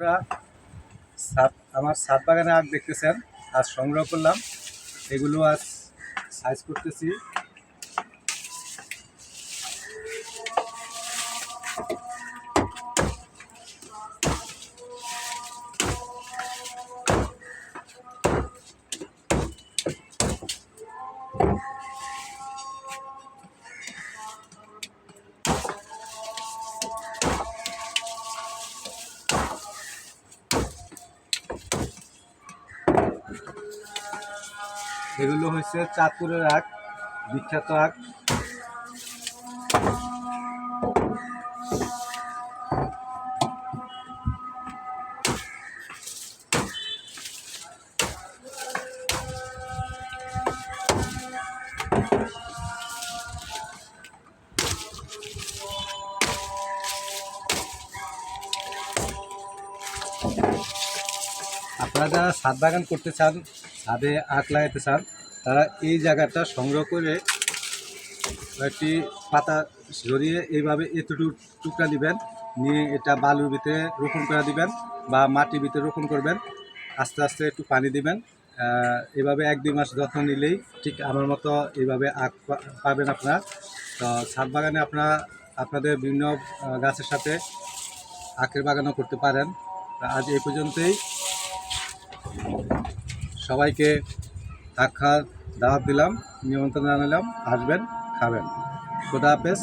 আপনারা ছাদ আমার ছাদ বাগানে আগ দেখতেছেন আজ সংগ্রহ করলাম। এগুলো আজ সাইজ করতেছি। এগুলো হচ্ছে চাঁদপুরের আগ বিখ্যাত আগ আপনারা যারা ছাদ বাগান করতে চান, ছাদে আখ লাগাতে চান, তারা এই জায়গাটা সংগ্রহ করে কয়েকটি পাতা জড়িয়ে এইভাবে এতটুকু টুকরা দিবেন, নিয়ে এটা বালুর ভিতরে রোপণ করে দিবেন বা মাটির ভিতরে রোপণ করবেন। আস্তে আস্তে একটু পানি দিবেন। এভাবে এক দুই মাস যত্ন নিলেই ঠিক আমার মতো এইভাবে আখ পাবেন আপনারা। তো ছাদ বাগানে আপনারা, আপনাদের বিভিন্ন গাছের সাথে আখের বাগানও করতে পারেন। আজ এই পর্যন্তই। সবাইকে আখ্যা দাওয়াত দিলাম নিমন্ত্রণ জানালাম আসবেন খাবেন। খোদা হাফেজ।